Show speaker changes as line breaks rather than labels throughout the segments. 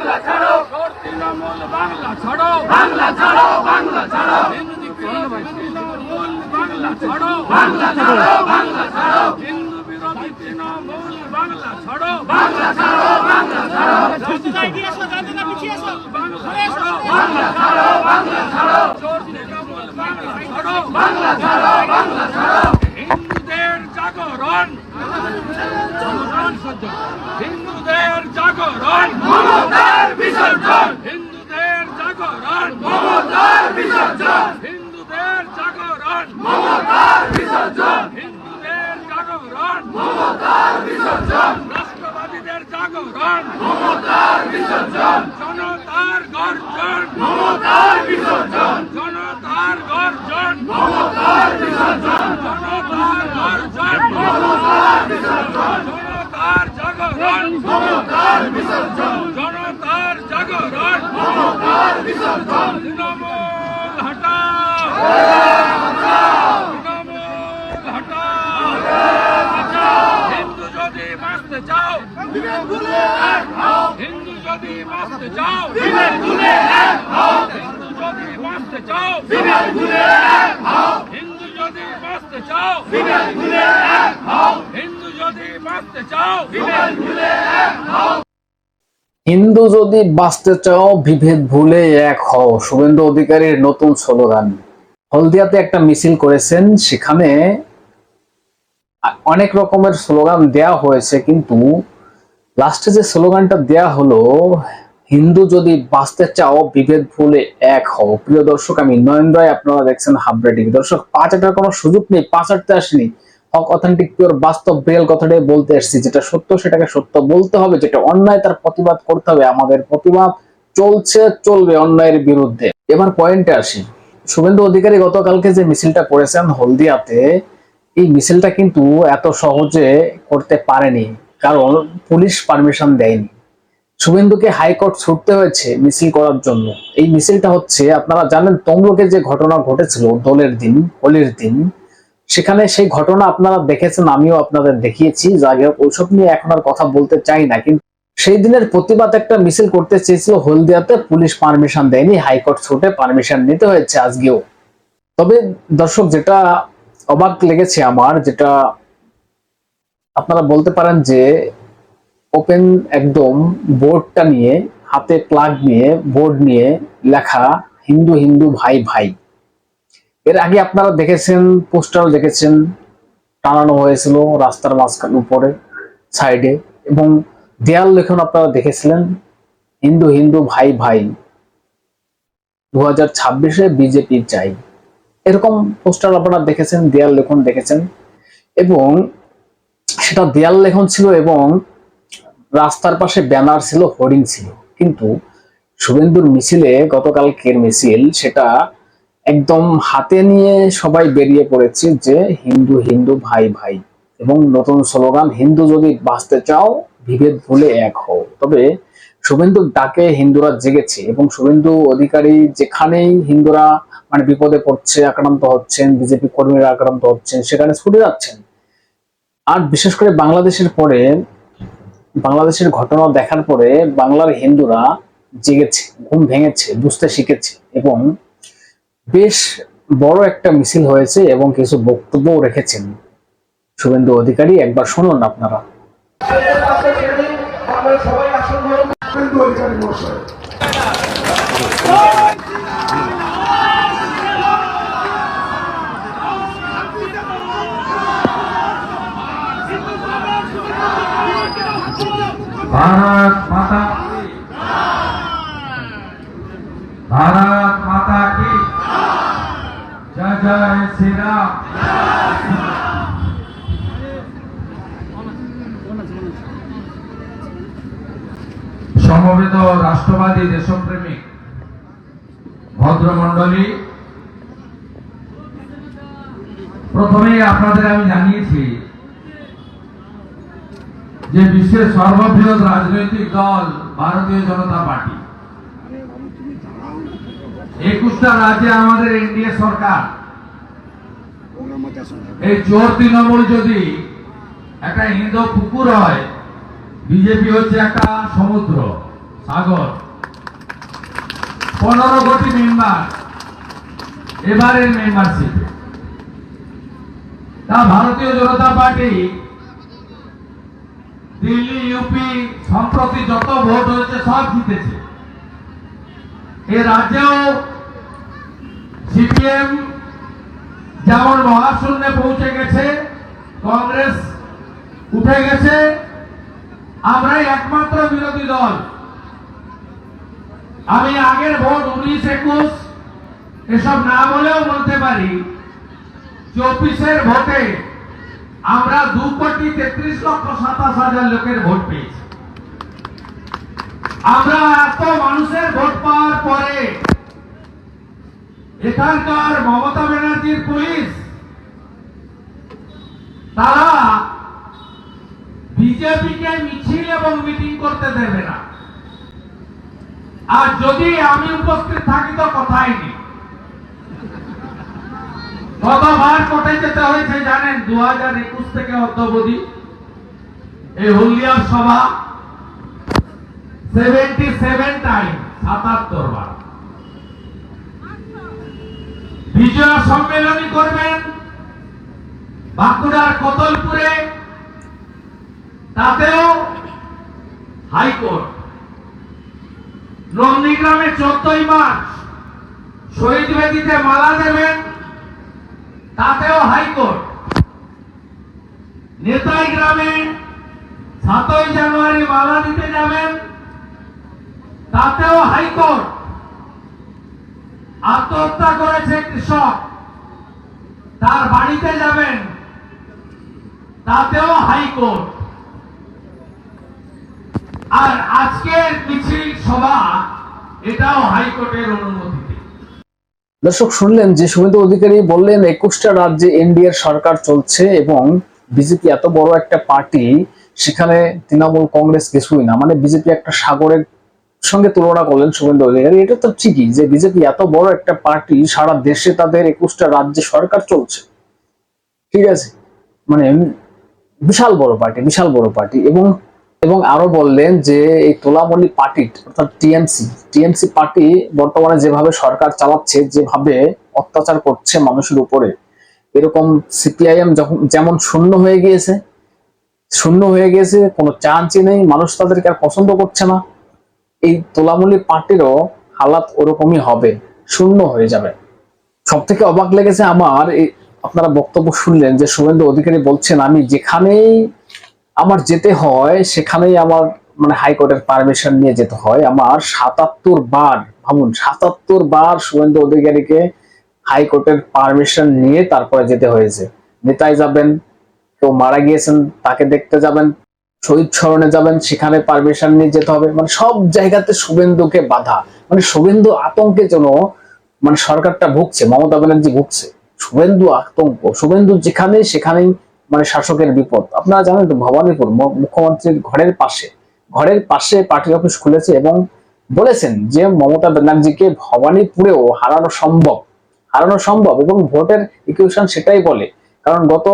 বাংলা ছাড়ো।
তৃণমূল বাংলা ছাড়ো।
বাংলা ছাড়ো বাংলা ছাড়ো।
তৃণমূল বাংলা ছাড়ো।
বাংলা ছাড়ো বাংলা ছাড়ো।
হিন্দু বিরোধী তৃণমূল বাংলা ছাড়ো।
বাংলা ছাড়ো বাংলা ছাড়ো। বাংলা ছাড়ো বাংলা ছাড়ো
সর তৃণমূল বাংলা ছাড়ো
বাংলা ছাড়ো বাংলা ছাড়ো
হিন্দুদের জাগরণ হিন্দুদের জাগরণ
মমতার বিসর্জন
হিন্দুদের জাগরণ
মমতার বিসর্জন
হিন্দুদের জাগরণ
মমতার বিসর্জন
হিন্দুদের জাগরণ
মমতার বিসর্জন
রাষ্ট্রবাদীদের জাগরণ
মমতার বিসর্জন।
জনতার গর্জন।
মমতার বিসর্জন।
জনতার গর্জন।
মমতার বিসর্জন।
জনতার গর্জন।
মমতার বিসর্জন।
জনতার জাগরণ।
মমতার বিসর্জন।
জনতার জাগরণ।
মমতার বিসর্জন।
তৃণমূল হটাও। তৃণমূল হটাও। হিন্দু যদি বাঁচতে চাও
বিভেদ ভুলে এক হও। শুভেন্দু অধিকারীর নতুন স্লোগান। হলদিয়াতে একটা মিছিল করেছেন, সেখানে অনেক রকমের স্লোগান দেয়া হয়েছে, কিন্তু লাস্টে যে স্লোগানটা দেয়া হলো, হিন্দু যদি বাঁচতে চাও, বিভেদ ভুলে এক হও। প্রিয় দর্শক, আমি নয়ন রায়, আপনারা দেখছেন হাবড়া টিভি। দর্শক, পাঁচ আটার কোনো সুযোগ নেই, পাঁচ আটতে আসেনি। হক অথেন্টিক পিওর বাস্তব রিয়েল কথাটাই বলতে এসেছি। যেটা সত্য, সেটাকে সত্য বলতে হবে। যেটা অন্যায়, তার প্রতিবাদ করতে হবে। আমাদের প্রতিবাদ চলছে, চলবে অন্যায়ের বিরুদ্ধে। এবার পয়েন্টে আসি। শুভেন্দু অধিকারী গতকালকে যে মিছিলটা করেছেন হলদিয়াতে, এই মিছিলটা কিন্তু এত সহজে করতে পারেনি। কারণ পুলিশ পারমিশন দেয়নি। শুভেন্দুকে হাইকোর্ট ছুটতে হয়েছে মিছিল করার জন্য। এই মিছিলটা হচ্ছে, আপনারা জানেন তমলুকে যে ঘটনা ঘটেছিল, দোলের দিন, হোলির দিন, সেখানে সেই ঘটনা আপনারা দেখেছেন, আমিও আপনাদের দেখিয়েছি। যাই হোক ওইসব নিয়ে এখন আর কথা বলতে চাই না, কিন্তু সেই দিনের প্রতিবাদ একটা মিছিল করতে চেয়েছিল হলদিয়াতে, পুলিশ পারমিশন দেয়নি, হাইকোর্ট ছুটে পারমিশন নিতে হয়েছে আজকেও। তবে দর্শক, যেটা অবাক লেগেছে আমার, যেটা আপনারা বলতে পারেন যে ওপেন একদম বোর্ডটা নিয়ে, হাতে প্লাগ নিয়ে বোর্ড নিয়ে লেখা হিন্দু হিন্দু ভাই ভাই। এর আগে আপনারা দেখেছেন পোস্টার দেখেছেন, টানানো হয়েছিল রাস্তার মাঝখান উপরে সাইডে এবং দেয়াল লেখন আপনারা দেখেছিলেন, হিন্দু হিন্দু ভাই ভাই। দু হাজার ছাব্বিশে বিজেপি চাই। এরকম পোস্টার আপনারা দেখেছেন, দেয়াল লেখন দেখেছেন। এবং সেটা দেয়াল লেখন ছিল এবং রাস্তার পাশে ব্যানার ছিল, হোর্ডিং ছিল। কিন্তু শুভেন্দুর মিছিলে গতকালকের মিছিল সেটা একদম হাতে নিয়ে সবাই বেরিয়ে পড়েছে যে হিন্দু হিন্দু ভাই ভাই। এবং নতুন স্লোগান, হিন্দু যদি বাঁচতে চাও, বিভেদ ভুলে এক হও। তবে শুভেন্দুর ডাকে হিন্দুরা জেগেছে এবং শুভেন্দু অধিকারী যেখানেই হিন্দুরা মানে বিপদে পড়ছে, আক্রান্ত হচ্ছেন, বিজেপি কর্মীরা আক্রান্ত হচ্ছেন, সেখানে ছুটে যাচ্ছেন। আর বিশেষ করে বাংলাদেশের পরে, বাংলাদেশের ঘটনা দেখার পরে বাংলার হিন্দুরা জেগেছে, ঘুম ভেঙেছে, বুঝতে শিখেছে এবং বেশ বড় একটা মিছিল হয়েছে এবং কিছু বক্তব্যও রেখেছেন। শুভেন্দু অধিকারী, একবার শুনুন আপনারা।
সবাই
ভারত মাতা ভারত মাতা কি? জয় জয় শ্রীরাম। সমবেত রাষ্ট্রবাদী দেশপ্রেমিক ভদ্রমণ্ডলী প্রথমে আপনাদের আমি জানিয়েছি যে বিশ্বের সর্ববৃহৎ রাজনৈতিক দল ভারতীয় জনতা পার্টি। একুশটা রাজ্যে আমাদের এনডিএ সরকার। এই চোর তৃণমূল যদি একটা হিন্দু পুকুর হয়, বিজেপি হচ্ছে একটা সমুদ্র, সাগর। পনেরো কোটি মেম্বার এবারের মেম্বারশিপে তা ভারতীয় জনতা পার্টি দিল্লি ইউপি সম্প্রতি যত ভোট হয়েছে সব জিতেছে। এ রাজ্যেও সিপিএম যেমন মহাশূন্যে পৌঁছে গেছে, কংগ্রেস উঠে গেছে, আমরাই একমাত্র বিরোধী দল। আমি আগের ভোট উনিশ একুশ, এসব না বলেও বলতে পারি। চব্বিশের ভোটে আমরা দু কোটি তেত্রিশ লক্ষ সাতাশ হাজার লোকের ভোট পেয়েছি। আমরা এত মানুষের ভোট পাওয়ার পরে এখানকার মমতা ব্যানার্জির পুলিশ, তারা বিজেপিকে মিছিল এবং মিটিং করতে দেবে না। আর যদি আমি উপস্থিত থাকি তো কথাই নেই। কতবার কোর্টে যেতে হয়েছে জানেন? দু হাজার একুশ থেকে অদ্যবধি এই হলদিয়ার সভা সেভেন্টি সেভেন টাইম সাতাত্তর বার। বিজয়া সম্মেলনী করবেন বাঁকুড়ার কতলপুরে তাতেও হাইকোর্ট। নন্দীগ্রামে চোদ্দই মার্চ, শহীদ বেদিতে মালা দেবেন। তাতেও হাইকোর্ট। নেতাই গ্রামে সাতই জানুয়ারি মালা দিতে যাবেন, তাতেও হাইকোর্ট আত্মহত্যা করেছে কৃষক। তার বাড়িতে যাবেন, তাতেও হাইকোর্ট। আর আজকের মিছিল সভা, এটাও হাইকোর্টের অনুমতিতে
দর্শক, শুনলেন যে শুভেন্দু অধিকারী বললেন, একুশটা রাজ্যে এনডিএর সরকার চলছে এবং বিজেপি এত বড় একটা পার্টি, সেখানে তৃণমূল কংগ্রেস কিছুই না। মানে বিজেপি একটা সাগরের সঙ্গে তুলনা করলেন শুভেন্দু অধিকারী। এটা তো ঠিকই যে বিজেপি এত বড় একটা পার্টি, সারা দেশে তাদের একুশটা রাজ্যে সরকার চলছে। ঠিক আছে? মানে বিশাল বড় পার্টি, বিশাল বড় পার্টি এবং এবং আরও বললেন যে এই তোলামলি পার্টি অর্থাৎ টিএমসি টিএমসি পার্টি বর্তমানে যেভাবে সরকার চালাচ্ছে, যেভাবে অত্যাচার করছে মানুষের উপরে, এরকম সিপিআইএম যখন, যেমন শূন্য হয়ে গিয়েছে, শূন্য হয়ে গিয়েছে, কোনো চান্সই নেই, মানুষ তাদেরকে আর পছন্দ করছে না, এই তোলামলি পার্টিরও হালাত ওরকমই হবে, শূন্য হয়ে যাবে। সব থেকে অবাক লেগেছে আমার আপনারা বক্তব্য শুনলেন যে শুভেন্দু অধিকারী বলছেন, আমি যেখানেই আমার যেতে হয়, সেখানেই আমার মানে হাইকোর্টের পারমিশন নিয়ে যেতে হয়। আমার সাতাত্তর বার, ভাবুন, সাতাত্তর বার শুভেন্দু অধিকারীকে হাইকোর্টের পারমিশন নিয়ে তারপরে যেতে হয়েছে। নেতায় যাবেন, কেউ মারা গিয়েছেন, তাকে দেখতে যাবেন, শহীদ স্মরণে যাবেন, সেখানে পারমিশন নিয়ে যেতে হবে। মানে সব জায়গাতে শুভেন্দুকে বাধা। মানে শুভেন্দু আতঙ্কে যেন মানে সরকারটা ভুগছে, মমতা ব্যানার্জি ভুগছে। শুভেন্দু আতঙ্ক। শুভেন্দু যেখানে সেখানেই মানে শাসকের বিপদ। আপনারা জানেন তো ভবানীপুর মুখ্যমন্ত্রীর ঘরের পাশে ঘরের পাশে পার্টি অফিস খুলেছে এবং বলেছেন যে মমতা ব্যানার্জিকে ভবানীপুরেও হারানো সম্ভব হারানো সম্ভব এবং ভোটের ইকুয়েশন সেটাই বলে। কারণ গত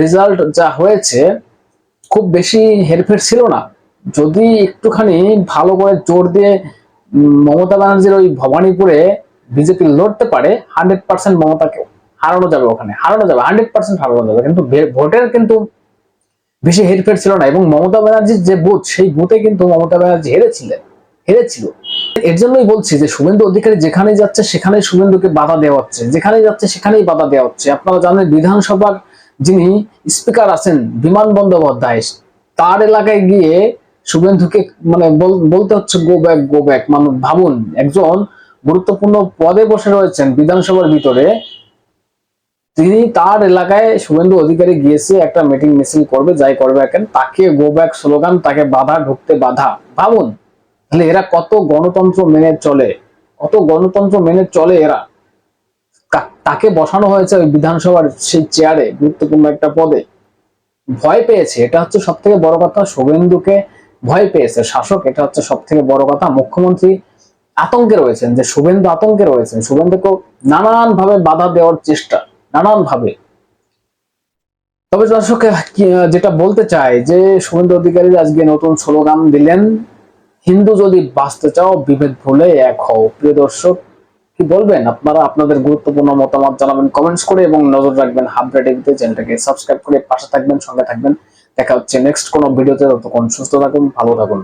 রেজাল্ট যা হয়েছে, খুব বেশি হেরফের ছিল না। যদি একটুখানি ভালো করে জোর দিয়ে মমতা ব্যানার্জির ওই ভবানীপুরে বিজেপি লড়তে পারে হান্ড্রেড পার্সেন্ট মমতাকে হারানো যাবে ওখানে, হারানো যাবে হান্ড্রেড পার্সেন্ট হারানো যাবে। কিন্তু ভোটের কিন্তু বেশি হেরফের ছিল না এবং মমতা ব্যানার্জির যে বুথ, সেই বুথে কিন্তু মমতা ব্যানার্জি হেরেছিলেন, হেরেছিল। এর জন্যই বলছি যে শুভেন্দু অধিকারী যেখানেই যাচ্ছে সেখানেই শুভেন্দুকে বাধা দেওয়া হচ্ছে, যেখানেই যাচ্ছে সেখানেই বাধা দেওয়া হচ্ছে। আপনারা জানেন বিধানসভার যিনি স্পিকার আছেন বিমান বন্দ্যোপাধ্যায়, তার এলাকায় গিয়ে শুভেন্দুকে মানে বল- বলতে হচ্ছে গো ব্যাক গো ব্যাক মানে ভাবুন, একজন গুরুত্বপূর্ণ পদে বসে রয়েছেন বিধানসভার ভিতরে তিনি তার এলাকায় শুভেন্দু অধিকারী গিয়েছে, একটা মিটিং মিছিল করবে, যাই করবে এখন তাকে গো ব্যাক স্লোগান তাকে বাধা ঢুকতে বাধা। ভাবুন, তাহলে এরা কত গণতন্ত্র মেনে চলে, কত গণতন্ত্র মেনে চলে এরা? তাকে বসানো হয়েছে ওই বিধানসভার সেই চেয়ারে গুরুত্বপূর্ণ একটা পদে। ভয় পেয়েছে, এটা হচ্ছে সব থেকে বড় কথা, শুভেন্দুকে ভয় পেয়েছে, শাসক, এটা হচ্ছে সব থেকে বড় কথা। মুখ্যমন্ত্রী আতঙ্কে রয়েছেন, যে শুভেন্দু আতঙ্কে রয়েছেন শুভেন্দুকে নানান ভাবে বাধা দেওয়ার চেষ্টা। নানান ভাবে তবে দর্শক যেটা বলতে চাই যে, শুভেন্দু অধিকারী আজকে নতুন স্লোগান দিলেন, হিন্দু যদি বাঁচতে চাও, বিভেদ ভুলে এক হও। প্রিয় দর্শক, কি বলবেন? আপনারা আপনাদের গুরুত্বপূর্ণ মতামত জানাবেন কমেন্টস করে এবং নজর রাখবেন হাবড়া টিভিতে। চ্যানেলটাকে সাবস্ক্রাইব করে পাশে থাকবেন, সঙ্গে থাকবেন। দেখা হচ্ছে নেক্সট কোনো ভিডিওতে। ততক্ষণ সুস্থ থাকুন, ভালো থাকুন।